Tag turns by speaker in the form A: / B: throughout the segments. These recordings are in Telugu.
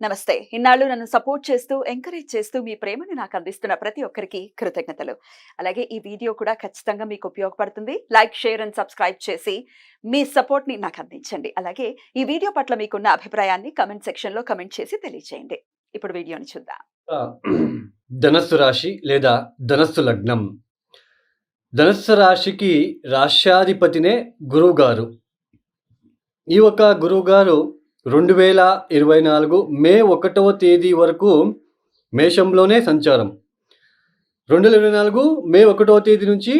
A: నమస్తే. ఇన్నాళ్ళు నన్ను సపోర్ట్ చేస్తూ ఎంకరేజ్ చేస్తూ మీ ప్రేమను నాకు అందిస్తున్న ప్రతి ఒక్కరికి కృతజ్ఞతలు. అలాగే ఈ వీడియో కూడా ఖచ్చితంగా మీకు ఉపయోగపడుతుంది. లైక్ షేర్ అండ్ సబ్స్క్రైబ్ చేసి మీ సపోర్ట్ని నాకు అందించండి. అలాగే ఈ వీడియో పట్ల మీకున్న అభిప్రాయాన్ని కమెంట్ సెక్షన్లో కమెంట్ చేసి తెలియజేయండి ఇప్పుడు వీడియోని చూద్దాం.
B: ధనస్సు రాశి లేదా ధనస్సు లగ్నం. ధనస్సు రాశికి రాష్ట్రాధిపతినే గురువు గారు ఈ యొక్క గురువు గారు రెండు వేల ఇరవై నాలుగు మే ఒకటవ తేదీ వరకు మేషంలోనే సంచారం. రెండు వేల ఇరవై నాలుగు మే ఒకటవ తేదీ నుంచి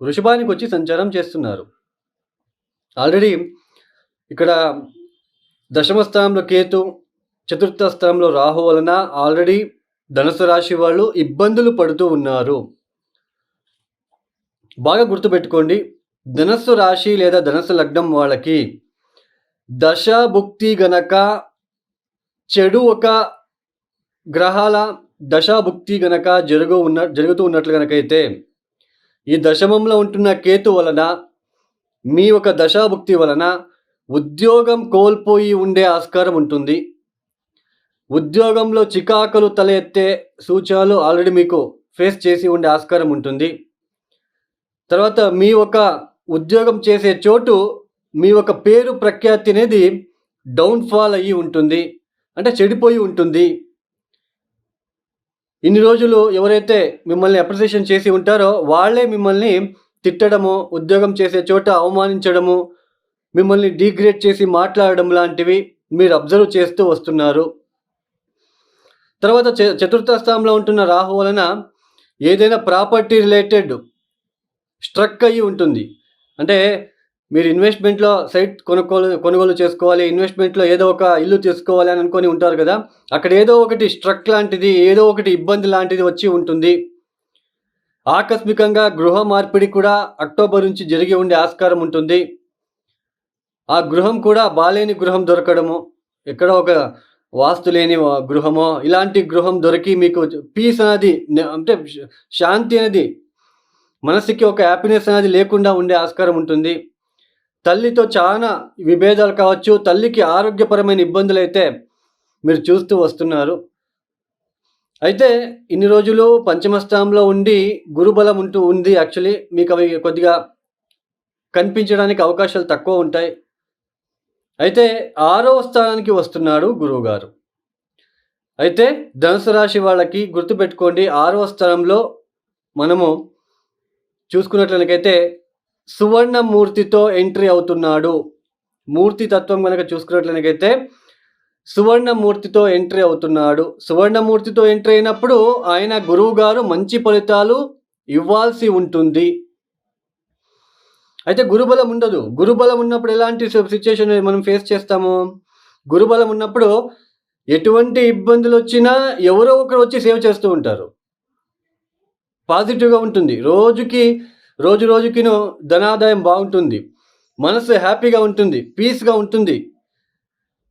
B: వృషభానికి వచ్చి సంచారం చేస్తున్నారు. ఆల్రెడీ ఇక్కడ దశమ స్థానంలో కేతు చతుర్థ స్థానంలో రాహు వలన ఆల్రెడీ ధనుసు రాశి వాళ్ళు ఇబ్బందులు పడుతూ ఉన్నారు. బాగా గుర్తుపెట్టుకోండి ధనస్సు రాశి లేదా ధనస్సు లగ్నం వాళ్ళకి దశ భుక్తి గనక చెడు ఒక గ్రహాల దశాభుక్తి గనక జరుగు ఉన్న జరుగుతూ ఉన్నట్లు గనకైతే ఈ దశమంలో ఉంటున్న కేతు వలన మీ ఒక దశాభుక్తి వలన ఉద్యోగం కోల్పోయి ఉండే ఆస్కారం ఉంటుంది. ఉద్యోగంలో చికాకులు తల ఎత్తే సూచనలు ఆల్రెడీ మీకు ఫేస్ చేసి ఉండే ఆస్కారం ఉంటుంది. తర్వాత మీ ఒక ఉద్యోగం చేసే చోటు మీ ఒక పేరు ప్రఖ్యాతి అనేది డౌన్ఫాల్ అయ్యి ఉంటుంది. అంటే చెడిపోయి ఉంటుంది. ఇన్ని రోజులు ఎవరైతే మిమ్మల్ని అప్రిసియేషన్ చేసి ఉంటారో వాళ్ళే మిమ్మల్ని తిట్టడము ఉద్యోగం చేసే చోట అవమానించడము మిమ్మల్ని డీగ్రేడ్ చేసి మాట్లాడడం లాంటివి మీరు అబ్జర్వ్ చేస్తూ వస్తున్నారు. తర్వాత చ- చతుర్థ స్థానంలో ఉంటున్న రాహు వలన ఏదైనా ప్రాపర్టీ రిలేటెడ్ స్ట్రక్ అయ్యి ఉంటుంది. అంటే మీరు ఇన్వెస్ట్మెంట్లో సైట్ కొనుగోలు కొనుగోలు చేసుకోవాలి ఇన్వెస్ట్మెంట్లో ఏదో ఒక ఇల్లు తీసుకోవాలి అని అనుకొని ఉంటారు కదా అక్కడ ఏదో ఒకటి స్ట్రక్ లాంటిది ఏదో ఒకటి ఇబ్బంది లాంటిది వచ్చి ఉంటుంది. ఆకస్మికంగా గృహ మార్పిడి కూడా అక్టోబర్ నుంచి జరిగి ఉండే ఆస్కారం ఉంటుంది. ఆ గృహం కూడా బాలేని గృహం దొరకడము ఎక్కడ ఒక వాస్తు లేని గృహమో ఇలాంటి గృహం దొరికి మీకు పీస్ అనేది అంటే శాంతి అనేది మనసుకి ఒక హ్యాపీనెస్ అనేది లేకుండా ఉండే ఆస్కారం ఉంటుంది. తల్లితో చాలా విభేదాలు కావచ్చు తల్లికి ఆరోగ్యపరమైన ఇబ్బందులు అయితే మీరు చూస్తూ వస్తున్నారు. అయితే ఇన్ని రోజులు పంచమస్థానంలో ఉండి గురుబలం ఉంటూ ఉంది యాక్చువల్లీ. మీకు అవి కొద్దిగా కనిపించడానికి అవకాశాలు తక్కువ ఉంటాయి. అయితే ఆరవ స్థానానికి వస్తున్నాడు గురువు గారు అయితే ధనుసు రాశి వాళ్ళకి గుర్తుపెట్టుకోండి ఆరవ స్థానంలో మనము చూసుకున్నట్లయితే సువర్ణ మూర్తితో ఎంట్రీ అవుతున్నాడు. మూర్తి తత్వం కనుక చూసుకున్నట్లయితే సువర్ణమూర్తితో ఎంట్రీ అవుతున్నాడు. సువర్ణమూర్తితో ఎంట్రీ అయినప్పుడు ఆయన గురువు గారు మంచి ఫలితాలు ఇవ్వాల్సి ఉంటుంది. అయితే గురుబలం ఉండదు. గురుబలం ఉన్నప్పుడు ఎలాంటి సిచ్యుయేషన్ మనం ఫేస్ చేస్తాము? గురుబలం ఉన్నప్పుడు ఎటువంటి ఇబ్బందులు వచ్చినా ఎవరో ఒకరు వచ్చి సేవ్ చేస్తూ ఉంటారు. పాజిటివ్గా ఉంటుంది. రోజుకి రోజు రోజుకిను ధనాదాయం బాగుంటుంది. మనసు హ్యాపీగా ఉంటుంది. పీస్గా ఉంటుంది.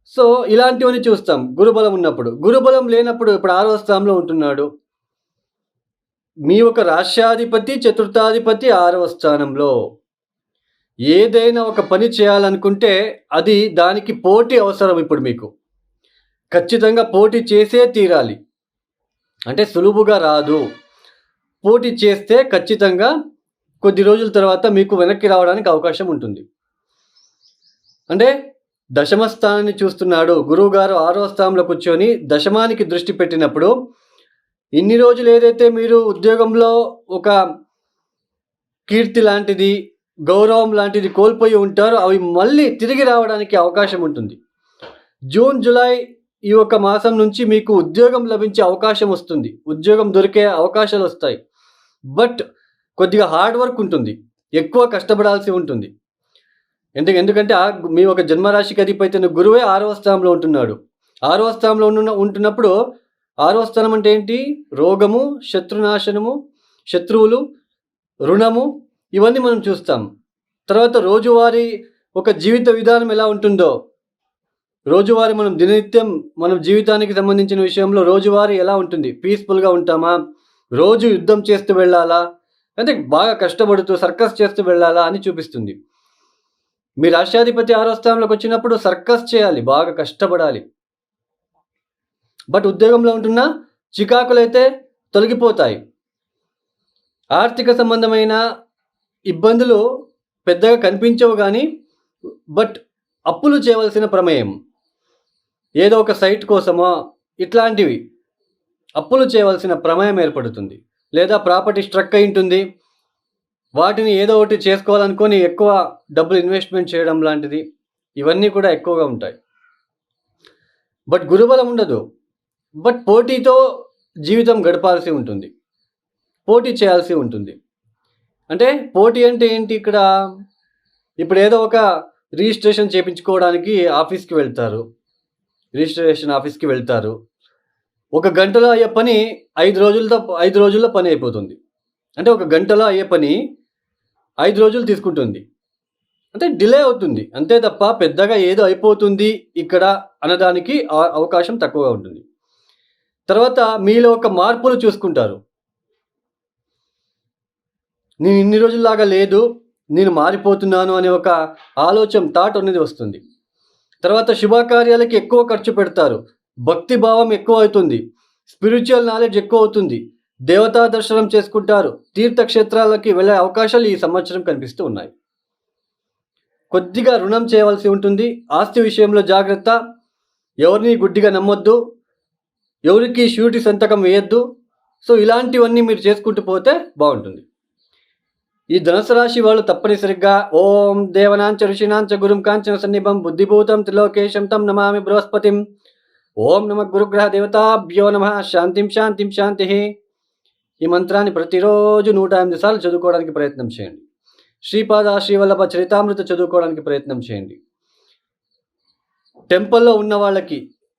B: సో ఇలాంటివన్నీ చూస్తాం. గురుబలం ఉన్నప్పుడు. గురుబలం లేనప్పుడు ఇప్పుడు ఆరో స్థానంలో ఉంటున్నాడు. మీ ఒక రాష్ట్రాధిపతి చతుర్థాధిపతి ఆరవ స్థానంలో. ఏదైనా ఒక పని చేయాలనుకుంటే అది దానికి పోటీ అవసరం ఇప్పుడు మీకు. ఖచ్చితంగా పోటీ చేసే తీరాలి. అంటే సులువుగా రాదు. పోటీ చేస్తే ఖచ్చితంగా కొద్ది రోజుల తర్వాత మీకు వెనక్కి రావడానికి అవకాశం ఉంటుంది. అంటే దశమ స్థానాన్ని చూస్తున్నాడు. గురువుగారు ఆరో స్థానంలో కూర్చొని దశమానికి దృష్టి పెట్టినప్పుడు ఇన్ని రోజులు ఏదైతే మీరు ఉద్యోగంలో ఒక కీర్తి లాంటిది గౌరవం లాంటిది కోల్పోయి ఉంటారో అవి మళ్ళీ తిరిగి రావడానికి అవకాశం ఉంటుంది. జూన్ జూలై ఈ ఒక మాసం నుంచి మీకు ఉద్యోగం లభించే అవకాశం వస్తుంది. ఉద్యోగం దొరికే అవకాశాలు వస్తాయి. బట్ కొద్దిగా హార్డ్ వర్క్ ఉంటుంది. ఎక్కువ కష్టపడాల్సి ఉంటుంది. ఎందుకు ఎందుకంటే మీ ఒక జన్మరాశికి అధిపతి గురువే ఆరవ స్థానంలో ఉంటున్నాడు. ఆరవ స్థానంలో ఉన్న ఉంటున్నప్పుడు ఆరవ స్థానం అంటే ఏంటి? రోగము శత్రునాశనము శత్రువులు రుణము ఇవన్నీ మనం చూస్తాం. తర్వాత రోజువారీ ఒక జీవిత విధానం ఎలా ఉంటుందో రోజువారీ మనం దిననిత్యం మన జీవితానికి సంబంధించిన విషయంలో రోజువారీ ఎలా ఉంటుంది? పీస్ఫుల్గా ఉంటామా? రోజు యుద్ధం చేస్తూ వెళ్ళాలా? అంటే బాగా కష్టపడుతూ సర్కస్ చేస్తూ వెళ్ళాలా అని చూపిస్తుంది. మీ రాష్ట్రాధిపతి ఆరో స్థానంలోకి వచ్చినప్పుడు సర్కస్ చేయాలి బాగా కష్టపడాలి. బట్ ఉద్యోగంలో ఉంటున్న చికాకులైతే తొలగిపోతాయి. ఆర్థిక సంబంధమైన ఇబ్బందులు పెద్దగా కనిపించవు కానీ బట్ అప్పులు చేయవలసిన ప్రమేయం. ఏదో ఒక సైట్ కోసమో ఇట్లాంటివి అప్పులు చేయవలసిన ప్రమేయం ఏర్పడుతుంది. లేదా ప్రాపర్టీ స్ట్రక్ అయి ఉంటుంది వాటిని ఏదో ఒకటి చేసుకోవాలనుకొని ఎక్కువ డబ్బులు ఇన్వెస్ట్మెంట్ చేయడం లాంటిది. ఇవన్నీ కూడా ఎక్కువగా ఉంటాయి. బట్ గురుబలం ఉండదు. బట్ పోటీతో జీవితం గడపాల్సి ఉంటుంది. పోటీ చేయాల్సి ఉంటుంది. అంటే పోటీ అంటే ఏంటి ఇక్కడ? ఇప్పుడు ఏదో ఒక రిజిస్ట్రేషన్ చేయించుకోవడానికి ఆఫీస్కి వెళ్తారు. రిజిస్ట్రేషన్ ఆఫీస్కి వెళ్తారు. ఒక గంటలో అయ్యే పని ఐదు రోజులతో ఐదు రోజుల్లో పని అయిపోతుంది. అంటే ఒక గంటలో అయ్యే పని ఐదు రోజులు తీసుకుంటుంది. అంటే డిలే అవుతుంది. అంతే తప్ప పెద్దగా ఏదో అయిపోతుంది ఇక్కడ అనడానికి అవకాశం తక్కువగా ఉంటుంది. తర్వాత మీలో ఒక మార్పులు చూసుకుంటారు. నేను ఇన్ని రోజుల్లాగా లేదు నేను మారిపోతున్నాను అనే ఒక ఆలోచన థాట్ అనేది వస్తుంది. తర్వాత శుభకార్యాలకి ఎక్కువ ఖర్చు పెడతారు. భక్తి భావం ఎక్కువ అవుతుంది స్పిరిచువల్ నాలెడ్జ్ ఎక్కువ అవుతుంది దేవతా దర్శనం చేసుకుంటారు. తీర్థక్షేత్రాలకి వెళ్ళే అవకాశాలు ఈ సంవత్సరం కనిపిస్తూ ఉన్నాయి. కొద్దిగా రుణం చేయవలసి ఉంటుంది. ఆస్తి విషయంలో జాగ్రత్త. ఎవరిని గుడ్డిగా నమ్మొద్దు. ఎవరికి షూరిటీ సంతకం వేయొద్దు. సో ఇలాంటివన్నీ మీరు చేసుకుంటూ పోతే బాగుంటుంది. ఈ ధనుసు రాశి వాళ్ళు తప్పనిసరిగా ఓం దేవనాంచ ఋషినాంచ గురుం కాంచన సన్నిభం బుద్ధిభూతం త్రిలోకేశం తం నమామి బృహస్పతిం ఓం నమ గురుగ్రహ దేవతాభ్యో నమ. శాంతిం శాంతిం శాంతి. ఈ మంత్రాన్ని ప్రతిరోజు నూట ఎనిమిది సార్లు చదువుకోవడానికి ప్రయత్నం చేయండి. శ్రీపాద శ్రీవల్లభ చరితామృత చదువుకోవడానికి ప్రయత్నం చేయండి. టెంపుల్లో ఉన్న వాళ్ళకి